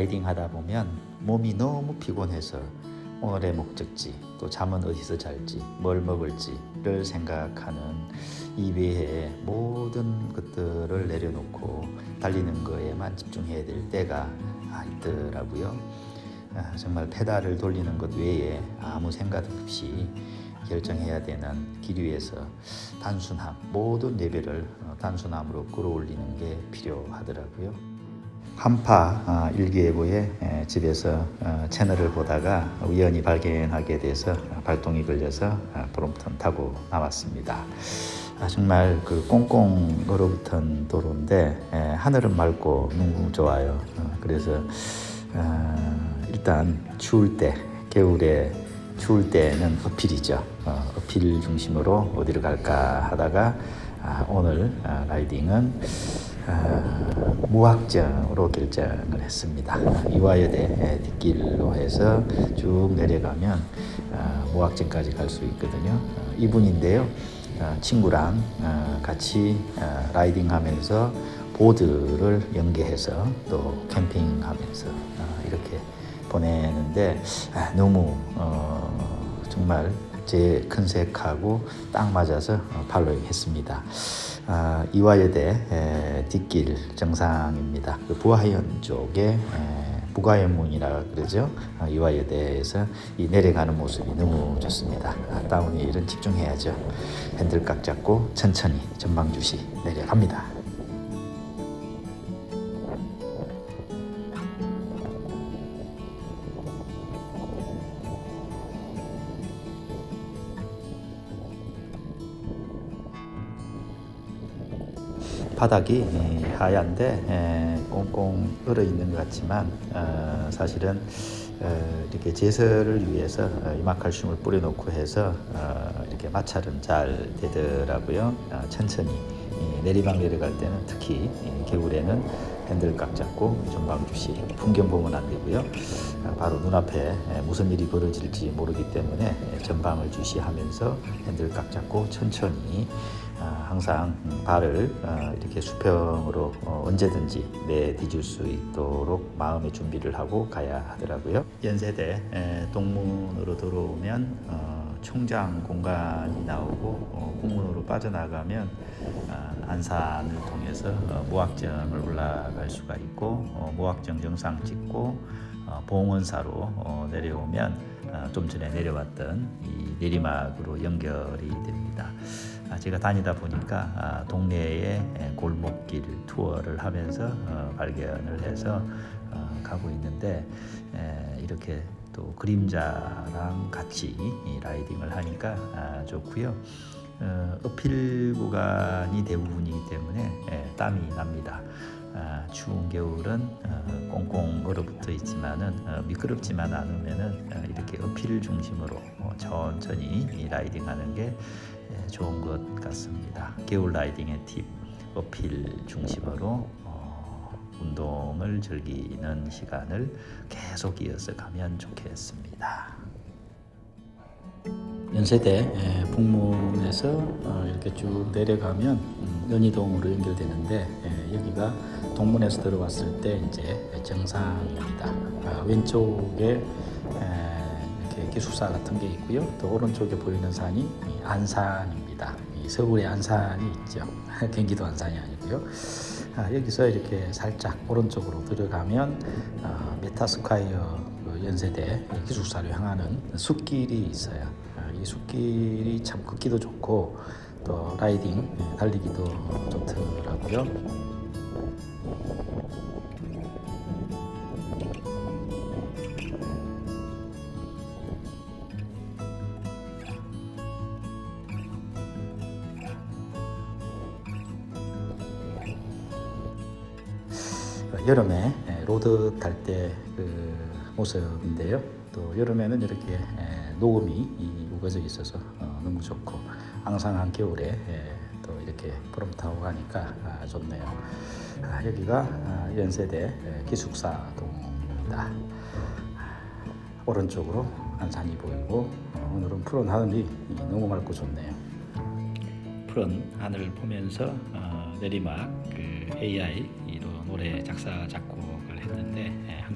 라이딩 하다 보면 몸이 너무 피곤해서 오늘의 목적지 또 잠은 어디서 잘지 뭘 먹을지를 생각하는 이 외에 모든 것들을 내려놓고 달리는 거에만 집중해야 될 때가 있더라고요. 아, 정말 페달을 돌리는 것 외에 아무 생각 없이 결정해야 되는 길 위에서 단순함 모든 레벨을 어, 단순함으로 끌어올리는 게 필요하더라고요. 한파 아, 일기예보에 에, 집에서 어, 채널을 보다가 우연히 발견하게 돼서 발동이 걸려서 아, 브롬톤 타고 나왔습니다. 아, 정말 그 꽁꽁 얼어붙은 도로인데 에, 하늘은 맑고 너무 좋아요. 어, 그래서 어, 일단 추울 때 겨울에 추울 때는 어필이죠. 어, 어필 중심으로 어디로 갈까 하다가 아, 오늘 아, 라이딩은 아, 무학정으로 결정을 했습니다. 이화여대 뒷길로 해서 쭉 내려가면 아, 무학정까지 갈 수 있거든요. 어, 이분인데요. 어, 친구랑 어, 같이 어, 라이딩하면서 보드를 연계해서 또 캠핑하면서 어, 이렇게 보내는데 아, 너무 어, 정말 제 컨셉하고 딱 맞아서 어, 팔로잉했습니다. 아, 이화여대 에, 뒷길 정상입니다. 그 부하현 쪽에 에, 부가연문이라 그러죠. 아, 이화여대에서 이 내려가는 모습이 너무 좋습니다. 아, 이런 집중해야죠. 핸들 깍 잡고 천천히 전방 주시 내려갑니다. 바닥이 에, 하얀데 에, 꽁꽁 얼어 있는 것 같지만 어, 사실은 어, 이렇게 제설을 위해서 어, 이마칼슘을 뿌려놓고 해서 어, 이렇게 마찰은 잘 되더라고요. 어, 천천히 이 내리막 내려갈 때는 특히 이 겨울에는 핸들 깍 잡고 전방 주시 풍경 보면 안 되고요. 아, 바로 눈앞에 에, 무슨 일이 벌어질지 모르기 때문에 에, 전방을 주시하면서 핸들 깍 잡고 천천히 아, 항상 음, 발을 어, 이렇게 수평으로 어, 언제든지 내디딜 수 있도록 마음의 준비를 하고 가야 하더라고요. 연세대 에, 동문으로 들어오면 어, 총장 공간이 나오고 어, 국문으로 빠져나가면 아, 안산을 통해서 어, 무학정을 올라갈 수가 있고 어, 무학정 정상 찍고 어, 봉원사로 어, 내려오면 어, 좀 전에 내려왔던 이 내리막으로 연결이 됩니다. 아, 제가 다니다 보니까 아, 동네의 에, 골목길 투어를 하면서 어, 발견을 해서 어, 가고 있는데 에, 이렇게 또 그림자랑 같이 이 라이딩을 하니까 아, 좋고요. 어, 어필 구간이 대부분이기 때문에 에, 땀이 납니다. 아, 추운 겨울은 어, 꽁꽁 얼어붙어 있지만은 어, 미끄럽지만 않으면은 어, 이렇게 어필 중심으로 어, 천천히 이 라이딩하는 게 예, 좋은 것 같습니다. 겨울 라이딩의 팁 어필 중심으로 어, 운동을 즐기는 시간을 계속 이어서 가면 좋겠습니다. 연세대 예, 북문에서 어, 이렇게 쭉 내려가면 음, 연희동으로 연결되는데 예, 여기가 동문에서 들어왔을 때 이제 정상입니다. 아, 왼쪽에 기숙사 같은 게 있고요. 또 오른쪽에 보이는 산이 이 안산입니다. 이 서울에 안산이 있죠. 경기도 안산이 아니고요. 아, 여기서 이렇게 살짝 오른쪽으로 들어가면 아, 메타스콰이어 그 연세대 기숙사로 향하는 숲길이 있어요. 아, 이 숲길이 참 걷기도 좋고 또 라이딩 예, 달리기도 좋더라고요. 여름에 에, 로드 탈 때 그 모습인데요. 또 여름에는 이렇게 에, 녹음이 이 우거져 있어서 어, 너무 좋고 앙상한 겨울에 에, 또 이렇게 보름 타고 가니까 아, 좋네요. 아, 여기가 아, 연세대 에, 기숙사 동입니다. 오른쪽으로 안산이 보이고 어, 오늘은 푸른 하늘이 너무 맑고 좋네요. 푸른 하늘을 보면서 어, 내리막 그 AI로 노래 작사 작곡을 했는데 예, 한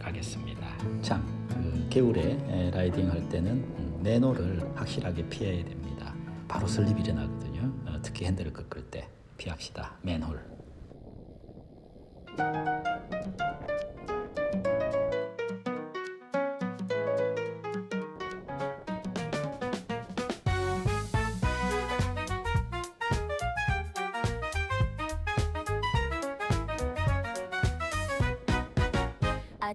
하겠습니다. 참 그, 겨울에 에, 라이딩 할 때는 음, 내노를 확실하게 피해야 됩니다. 바로 슬립이 일어나거든요. 어, 특히 핸들을 꺾을 때 피합시다. 맨홀.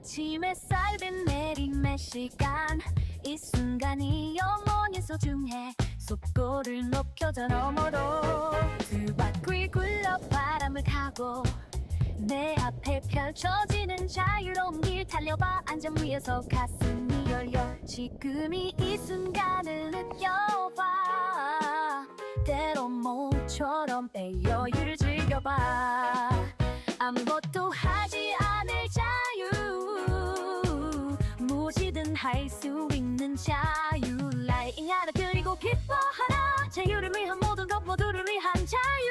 아침 햇살 빛내림의 시간. 이 순간이 영원히 소중해. 속도를 높여져 넘어도 두 바퀴 굴러 바람을 타고 내 앞에 펼쳐지는 자유로운 길 달려봐 안전 위에서 가슴이 열려. 지금이 이 순간을 느껴봐. 때론 모처럼 내 여유를 즐겨봐. 아무것도 하지 할 수 있는 자유. 라이딩하라 그리고 기뻐하라 자유를 위한 모든 것 모두를 위한 자유.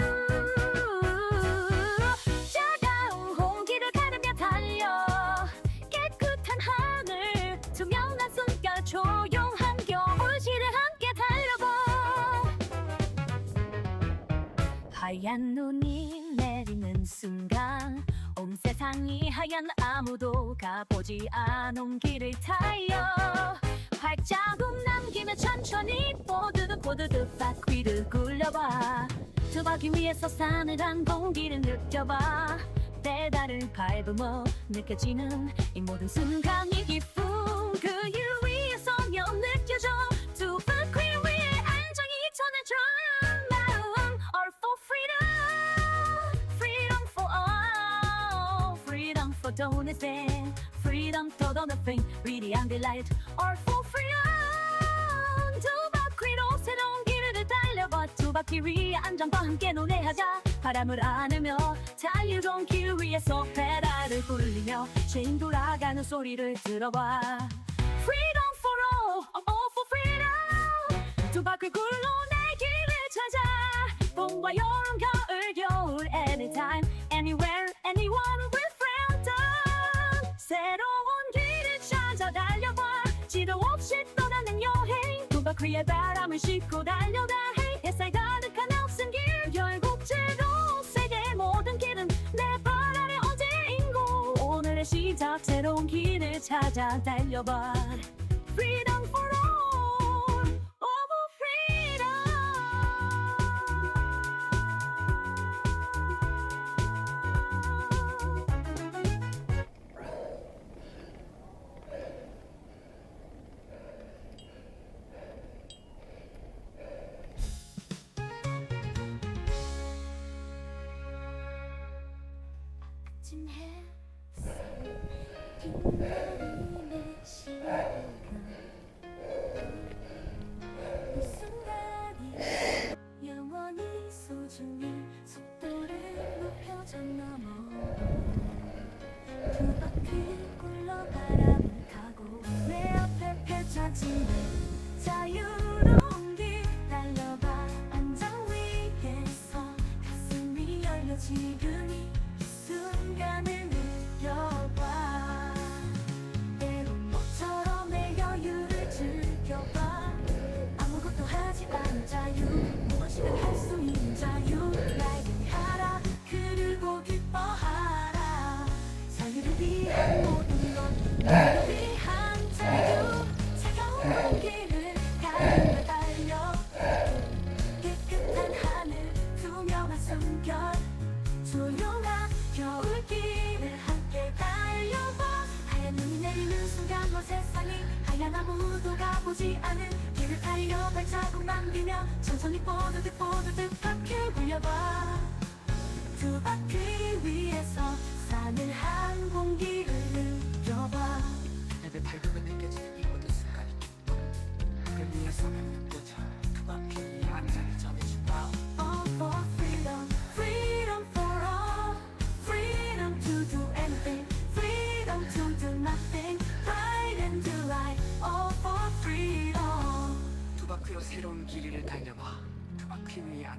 차가운 공기를 가르며 달려. 깨끗한 하늘 투명한 숨결 조용한 겨울시를 함께 달려봐. 하얀 눈이 내리는 순간 온 세상이 하얀 아무도 가보지 않은 길을 달려 발자국 남기며 천천히 뽀드득 뽀드득 바퀴를 굴려봐. 두 바퀴 위에서 싸늘한 공기를 느껴봐. 페달을 밟으며 느껴지는 이 모든 순간이 기쁨 그일 freedom for donation freedom for donation 위대한 delight all for freedom 두 바퀴로 새로운 길을 달려봐 두 바퀴 위에 안정과 함께 노래하자 바람을 안으며 자유로운 길 위에서 페달을 굴리며 ချိန်돌아가는 소리를 들어봐 Freedom for all, all for freedom 두 바퀴 굴러 내 길을 찾아 봄과 여름 겨울 싣고 달려다 해 햇살 가득한 낯선 길. 결국 즐거운 세계 모든 길은 내 발 아래 언제인 곳. 오늘의 시작 새로운 길을 찾아 달려봐. Freedom for all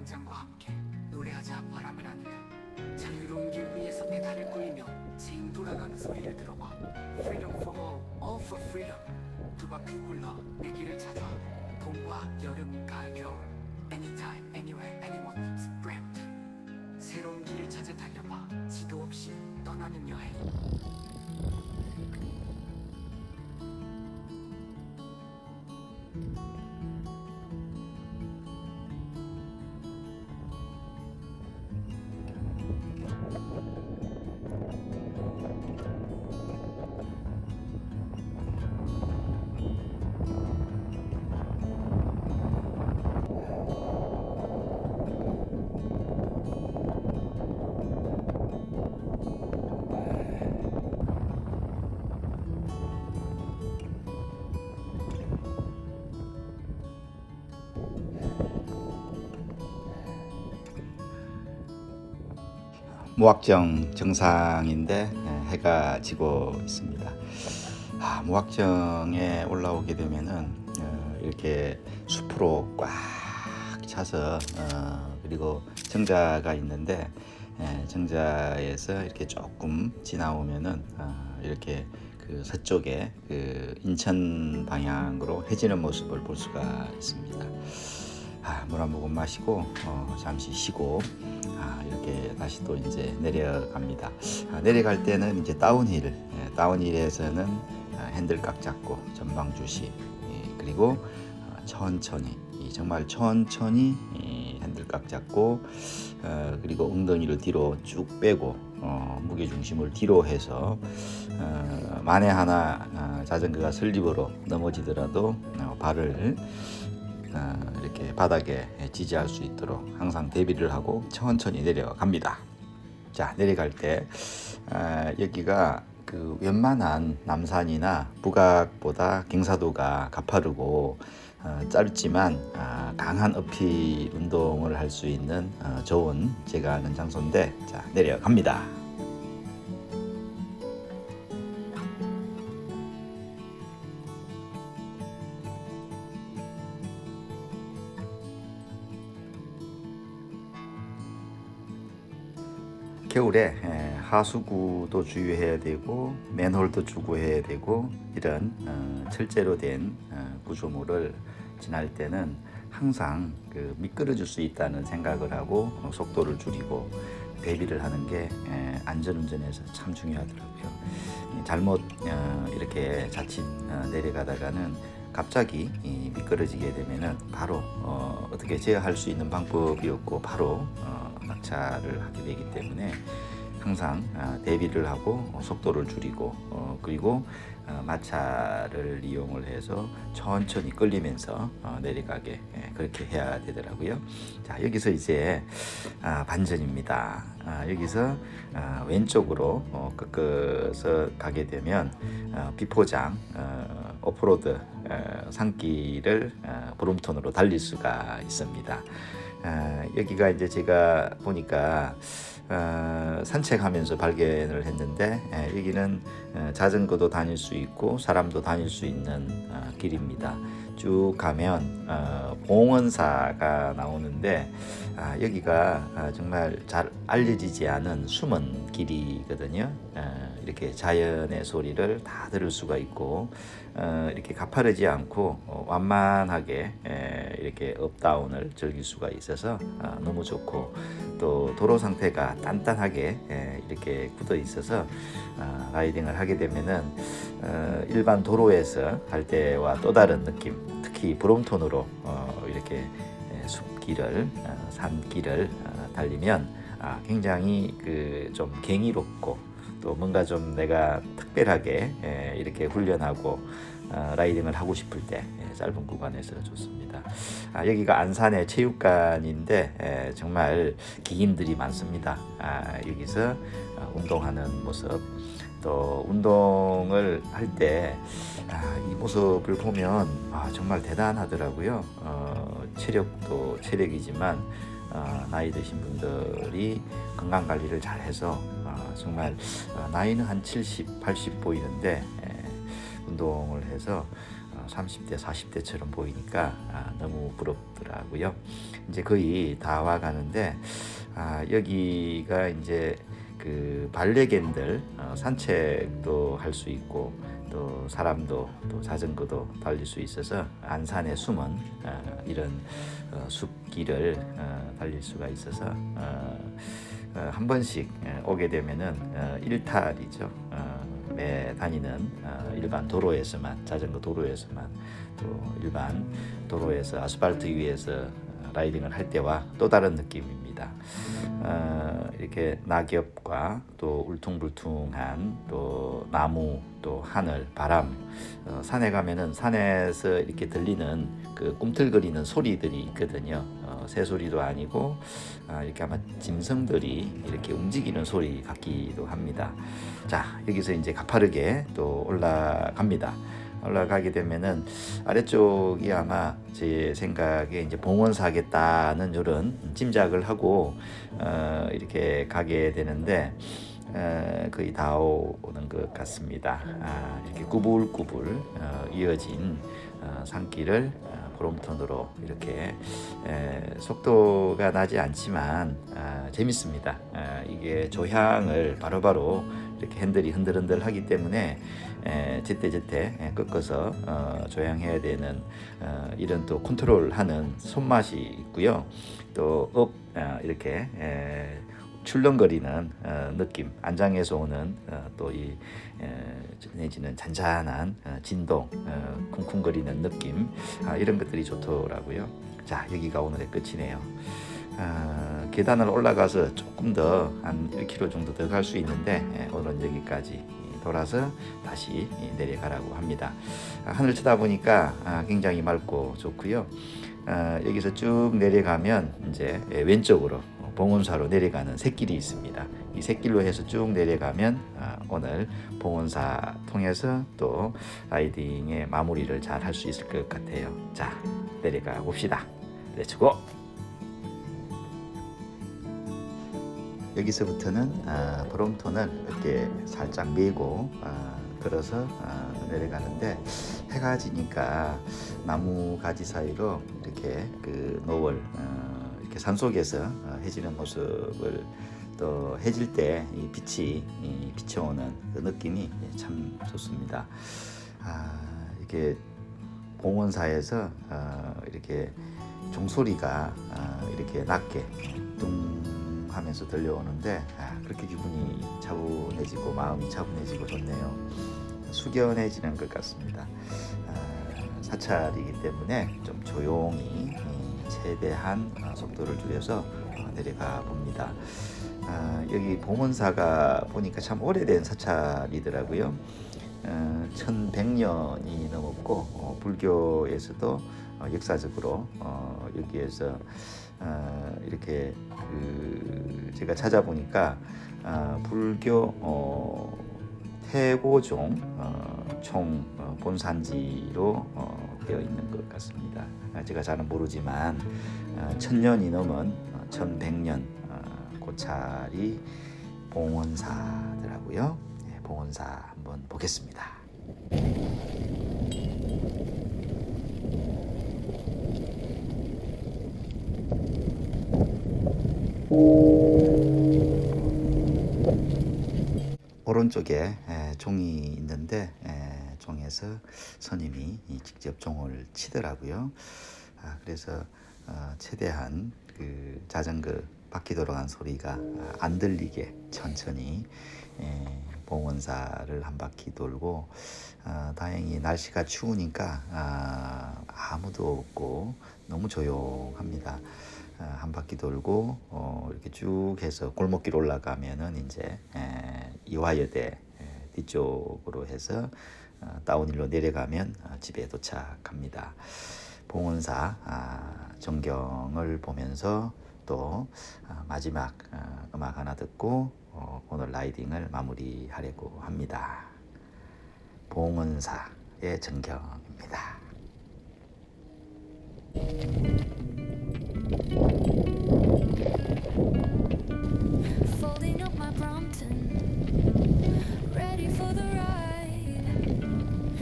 안전과 함께 노래하자 바람을 안으며 자유로운 길 위에서 내 발을 굴리며 칭도 돌아가는 소리를 들어봐. Freedom for all, all for freedom. 두 바퀴 굴러 내 길을 찾아. 봄과 여름, 가을, 겨울. Anytime, anywhere, anyone, spring 새로운 길을 찾아 달려봐. 지도 없이 떠나는 여행 무악정 정상인데 예, 해가 지고 있습니다. 아, 무악정에 올라오게 되면은 어, 이렇게 숲으로 꽉 차서 어, 그리고 정자가 있는데 예, 정자에서 이렇게 조금 지나오면은 어, 이렇게 그 서쪽에 그 인천 방향으로 해지는 모습을 볼 수가 있습니다. 아, 물 한 모금 마시고 어, 잠시 쉬고 아, 이렇게 다시 또 이제 내려갑니다. 아, 내려갈 때는 이제 다운힐, 예, 다운힐에서는 아, 핸들 깍 잡고 전방 주시 예, 그리고 어, 천천히 이 정말 천천히 이 핸들 깍 잡고 어, 그리고 엉덩이를 뒤로 쭉 빼고 어, 무게 중심을 뒤로 해서 어, 만에 하나 어, 자전거가 슬립으로 넘어지더라도 어, 발을 어, 이렇게 바닥에 지지할 수 있도록 항상 대비를 하고 천천히 내려갑니다. 자 내려갈 때 어, 여기가 그 웬만한 남산이나 북악보다 경사도가 가파르고 어, 짧지만 아, 강한 어필 운동을 할 수 있는 어, 좋은 제가 아는 장소인데 자 내려갑니다. 겨울에 에, 하수구도 주의해야 되고 맨홀도 주구해야 되고 이런 어, 철제로 된 어, 구조물을 지날 때는 항상 그 미끄러질 수 있다는 생각을 하고 어, 속도를 줄이고 대비를 하는 게 에, 안전운전에서 참 중요하더라고요. 이 잘못 어, 이렇게 자칫 어, 내려가다가는 갑자기 이 미끄러지게 되면은 바로 어, 어떻게 제어할 수 있는 방법이 없고 바로 어, 낙차를 하게 되기 때문에 항상 아, 대비를 하고 어, 속도를 줄이고 어, 그리고 어, 마차를 이용을 해서 천천히 끌리면서 어, 내려가게 예, 그렇게 해야 되더라고요. 자 여기서 이제 아, 반전입니다. 아, 여기서 아, 왼쪽으로 어, 꺾어서 가게 되면 어, 비포장 어, 오프로드 어, 산길을 어, 브롬톤으로 달릴 수가 있습니다. 아, 여기가 이제 제가 보니까 어, 산책하면서 발견을 했는데 예, 여기는 어, 자전거도 다닐 수 있고 사람도 다닐 수 있는 어, 길입니다. 쭉 가면 어, 봉원사가 나오는데 아, 여기가 아, 정말 잘 알려지지 않은 숨은 길이거든요. 어, 이렇게 자연의 소리를 다 들을 수가 있고 어, 이렇게 가파르지 않고 어, 완만하게 에, 이렇게 업다운을 즐길 수가 있어서 아, 너무 좋고 또 도로 상태가 단단하게 에, 이렇게 굳어 있어서 아, 라이딩을 하게 되면은 어, 일반 도로에서 갈 때와 또 다른 느낌 특히 브롬톤으로 어, 이렇게 에, 숲길을 어, 산길을 어, 달리면 아, 굉장히 그 좀 갱이롭고 또 뭔가 좀 내가 특별하게 에, 이렇게 훈련하고 어, 라이딩을 하고 싶을 때 에, 짧은 구간에서 좋습니다. 아, 여기가 안산의 체육관인데 에, 정말 기인들이 많습니다. 아, 여기서 어, 운동하는 모습 또 운동을 할때 아, 이 모습을 보면 아, 정말 대단하더라고요. 어, 체력도 체력이지만 어, 나이 드신 분들이 건강 관리를 잘 해서 어, 정말 어, 나이는 한 70, 80 보이는데 에, 운동을 해서 어, 30대, 40대처럼 보이니까 아, 너무 부럽더라고요. 이제 거의 다 와가는데 아, 여기가 이제 그 반려견들 어, 산책도 할 수 있고 또 사람도 또 자전거도 달릴 수 있어서 안산에 숨은 어, 이런 어, 숲길을 어, 달릴 수가 있어서 어, 어, 한 번씩 예, 오게 되면은 어, 일탈이죠. 어, 매 다니는 어, 일반 도로에서만 자전거 도로에서만 또 일반 도로에서 아스팔트 위에서 어, 라이딩을 할 때와 또 다른 느낌입니다. 어, 이렇게 낙엽과 또 울퉁불퉁한 또 나무 또 하늘 바람 어, 산에 가면은 산에서 이렇게 들리는 그 꿈틀거리는 소리들이 있거든요. 어, 새 소리도 아니고 아, 이렇게 아마 짐승들이 이렇게 움직이는 소리 같기도 합니다. 자 여기서 이제 가파르게 또 올라갑니다. 올라가게 되면은 아래쪽이 아마 제 생각에 이제 봉원사겠다는 이런 짐작을 하고 어, 이렇게 가게 되는데 어, 거의 다 오는 것 같습니다. 아, 이렇게 구불구불 어, 이어진 어, 산길을 어, 브롬톤으로 이렇게 에, 속도가 나지 않지만 아, 재밌습니다. 아, 이게 조향을 바로바로 이렇게 핸들이 흔들흔들 하기 때문에 에, 제때제때 에, 꺾어서 어, 조향해야 되는 어, 이런 또 컨트롤하는 손맛이 있고요. 또업 어, 이렇게 에, 출렁거리는 어, 느낌, 안장에서 오는 어, 또이 내지는 잔잔한 어, 진동, 어, 쿵쿵거리는 느낌 아, 이런 것들이 좋더라고요. 자 여기가 오늘의 끝이네요. 아, 계단을 올라가서 조금 더 한 1km 정도 더 갈 수 있는데 예, 오늘은 여기까지 돌아서 다시 내려가라고 합니다. 아, 하늘 쳐다보니까 아, 굉장히 맑고 좋고요. 아, 여기서 쭉 내려가면 이제 예, 왼쪽으로 봉원사로 내려가는 샛길이 있습니다. 이 샛길로 해서 쭉 내려가면 아, 오늘 봉원사 통해서 또 라이딩의 마무리를 잘 할 수 있을 것 같아요. 자, 내려가 봅시다. 렛츠고! 여기서부터는 아, 브롬톤을 이렇게 살짝 메고 아, 걸어서 아, 내려가는데 해가 지니까 나무 가지 사이로 이렇게 그 노을 어, 이렇게 산 속에서 어, 해지는 모습을 또 해질 때 이 빛이 이 비춰오는 그 느낌이 참 좋습니다. 아, 이게 봉원사에서 어, 이렇게 종소리가 어, 이렇게 낮게 뚱 하면서 들려오는데 아, 그렇게 기분이 차분해지고 마음이 차분해지고 좋네요. 숙연해지는 것 같습니다. 아, 사찰이기 때문에 좀 조용히 음, 최대한 어, 속도를 줄여서 어, 내려가 봅니다. 아, 여기 봉원사가 보니까 참 오래된 사찰이더라고요. 어, 1100년이 넘었고 어, 불교에서도 어, 역사적으로 어, 여기에서 어, 이렇게 그 제가 찾아보니까 어, 불교 어, 태고종 어, 총 어, 본산지로 어, 되어 있는 것 같습니다. 아, 제가 잘은 모르지만 어, 천년이 넘은 어, 천백년 어, 고찰이 봉원사더라고요. 네, 봉원사 한번 보겠습니다. 오른쪽에 에, 종이 있는데 에, 종에서 스님이 이 직접 종을 치더라고요. 아, 그래서 어, 최대한 그 자전거 바퀴 돌아간 소리가 아, 안 들리게 천천히 에, 봉원사를 한 바퀴 돌고 아, 다행히 날씨가 추우니까 아, 아무도 없고 너무 조용합니다. 아, 한 바퀴 돌고 어, 이렇게 쭉 해서 골목길 올라가면은 이제 에, 이화여대 에, 뒤쪽으로 해서 어, 다운힐로 내려가면 어, 집에 도착합니다. 봉원사 아, 전경을 보면서 또 아, 마지막 아, 음악 하나 듣고 어, 오늘 라이딩을 마무리하려고 합니다. 봉원사의 전경입니다.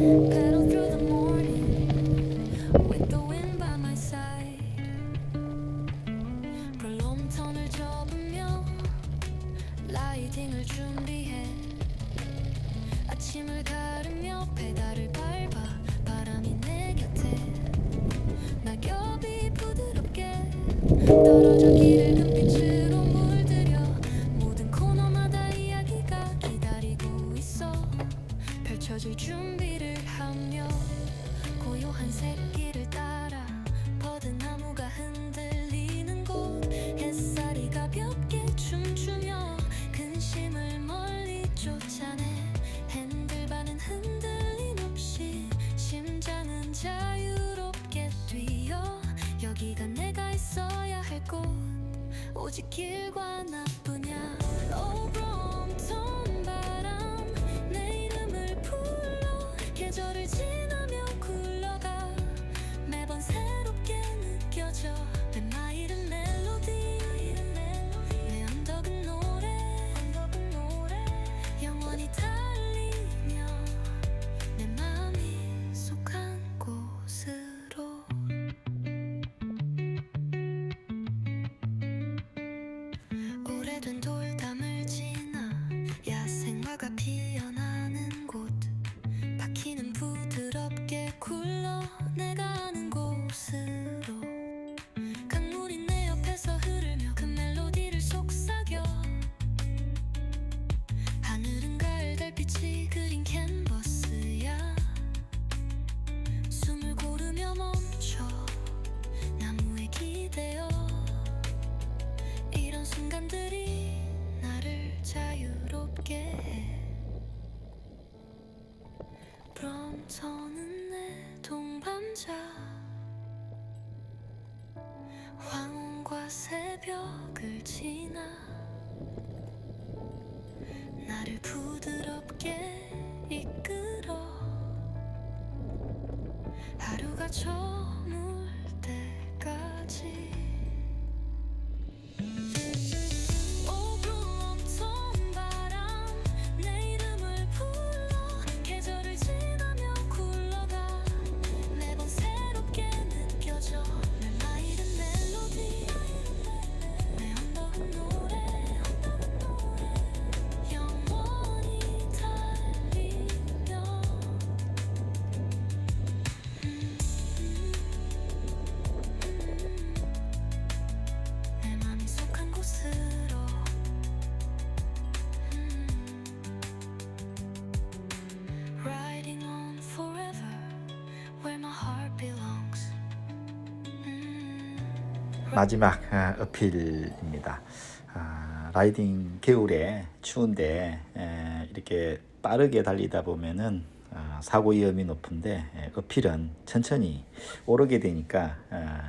Ride. 길과 마지막 아, 어필입니다. 아, 라이딩 겨울에 추운데 에, 이렇게 빠르게 달리다 보면은 아, 사고 위험이 높은데 에, 어필은 천천히 오르게 되니까 아,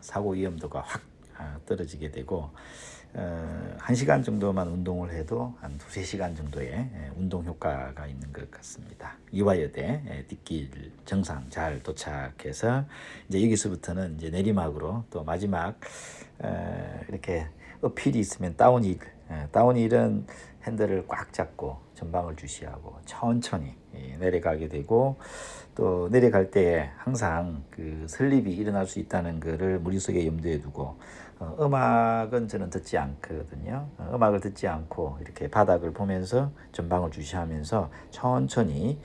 사고 위험도가 확 아, 떨어지게 되고 어, 한 시간 정도만 운동을 해도 한 두세 시간 정도의 에, 운동 효과가 있는 것 같습니다. 이화여대 에, 뒷길 정상 잘 도착해서 이제 여기서부터는 이제 내리막으로 또 마지막 에, 이렇게 어필이 있으면 다운힐 에, 다운힐은 핸들을 꽉 잡고 전방을 주시하고 천천히 예, 내려가게 되고 또 내려갈 때 항상 그 설립이 일어날 수 있다는 것을 머릿속에 염두에 두고 어, 음악은 저는 듣지 않거든요. 어, 음악을 듣지 않고 이렇게 바닥을 보면서 전방을 주시하면서 천천히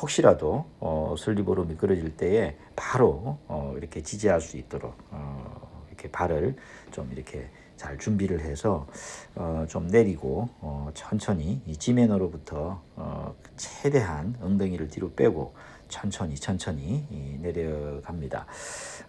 혹시라도 어, 설립으로 미끄러질 때에 바로 어, 이렇게 지지할 수 있도록 어, 이렇게 발을 좀 이렇게 잘 준비를 해서 어, 좀 내리고 어, 천천히 이 지면으로부터 어, 최대한 엉덩이를 뒤로 빼고 천천히 천천히 이, 내려갑니다.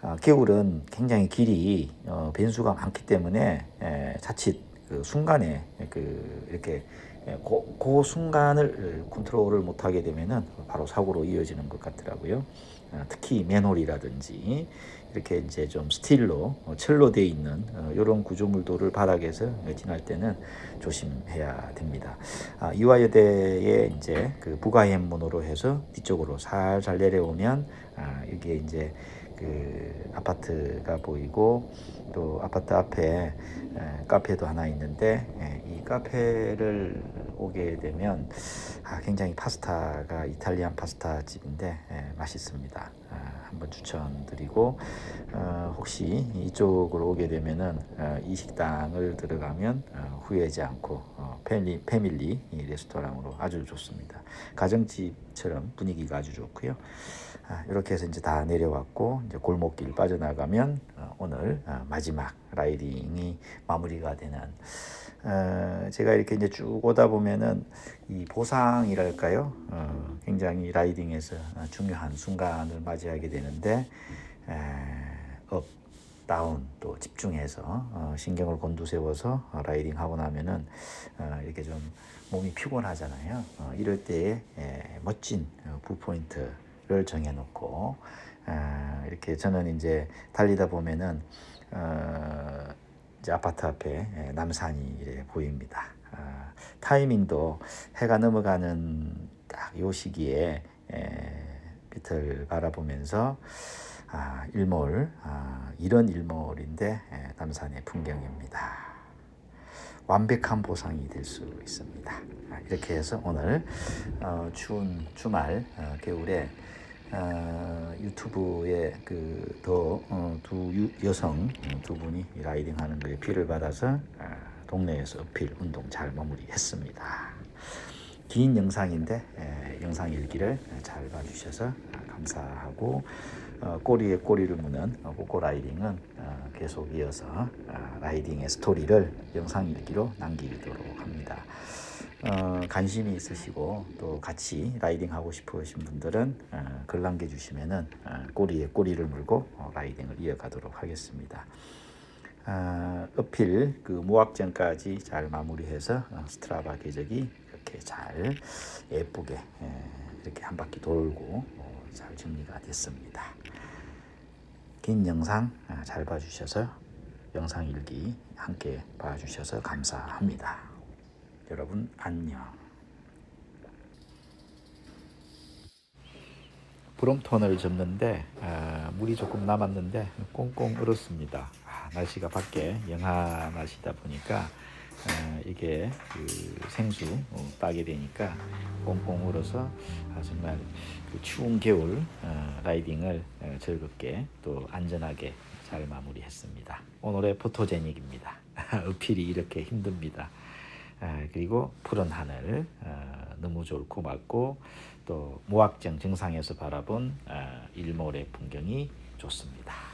아, 겨울은 굉장히 길이 어, 변수가 많기 때문에 에, 자칫 그 순간에 그 이렇게 그 순간을 컨트롤을 못하게 되면은 바로 사고로 이어지는 것 같더라고요. 아, 특히 맨홀이라든지 이렇게 이제 좀 스틸로 어, 철로 돼 있는 어, 이런 구조물도를 바닥에서 지날 때는 조심해야 됩니다. 아, 이화여대에 이제 그 부가현 문으로 해서 뒤쪽으로 살살 내려오면 아, 이게 이제 그 아파트가 보이고 또 아파트 앞에 에, 카페도 하나 있는데 에, 이 카페를 오게 되면 아, 굉장히 파스타가 이탈리안 파스타 집인데 에, 맛있습니다. 아, 한번 추천드리고 어, 혹시 이쪽으로 오게 되면은 어, 이 식당을 들어가면 어, 후회하지 않고 어, 패밀리, 패밀리 이 레스토랑으로 아주 좋습니다. 가정집처럼 분위기가 아주 좋고요. 아, 이렇게 해서 이제 다 내려왔고 이제 골목길 빠져나가면 어, 오늘 어, 마지막 라이딩이 마무리가 되는 어, 제가 이렇게 이제 쭉 오다 보면은 이 보상이랄까요? 어, 굉장히 라이딩에서 어, 중요한 순간을 맞이하게 되는데 에, 업, 다운 또 집중해서 어, 신경을 곤두세워서 어, 라이딩 하고 나면은 어, 이렇게 좀 몸이 피곤하잖아요. 어, 이럴 때에 에, 멋진 어, 부 포인트를 정해놓고 어, 이렇게 저는 이제 달리다 보면은 어, 이제 아파트 앞에 에, 남산이 이래 보입니다. 아, 타이밍도 해가 넘어가는 딱 요 시기에 에, 빛을 바라보면서 아, 일몰 아, 이런 일몰인데 에, 남산의 풍경입니다. 완벽한 보상이 될 수 있습니다. 아, 이렇게 해서 오늘 어, 추운 주말 어, 겨울에 어, 유튜브에 그더두 어, 여성 어, 두 분이 이 라이딩 하는 거에 비를 받아서 아, 동네에서 어필 운동 잘 마무리했습니다. 긴 영상인데 에, 영상 일기를 잘 봐주셔서 아, 감사하고 어, 꼬리에 꼬리를 무는 어, 꼬꼬 라이딩은 어, 계속 이어서 아, 라이딩의 스토리를 영상 일기로 남기도록 합니다. 어, 관심이 있으시고 또 같이 라이딩 하고 싶으신 분들은 어, 글 남겨주시면은 어, 꼬리에 꼬리를 물고 어, 라이딩을 이어가도록 하겠습니다. 아, 어필 그 무학전까지 잘 마무리해서 어, 스트라바 궤적이 이렇게 잘 예쁘게 에, 이렇게 한 바퀴 돌고 어, 잘 정리가 됐습니다. 긴 영상 아, 잘 봐주셔서 영상 일기 함께 봐주셔서 감사합니다. 여러분 안녕. 브롬톤을 접는데 아, 물이 조금 남았는데 꽁꽁 얼었습니다. 아, 날씨가 밖에 영하 날씨다 보니까 아, 이게 그 생수 어, 따게 되니까 꽁꽁 얼어서 아, 정말 그 추운 겨울 어, 라이딩을 어, 즐겁게 또 안전하게 잘 마무리했습니다. 오늘의 포토제닉입니다. 어필이 이렇게 힘듭니다. 아, 그리고 푸른 하늘 아, 너무 좋고 맑고 또 무악정 정상에서 바라본 아, 일몰의 풍경이 좋습니다.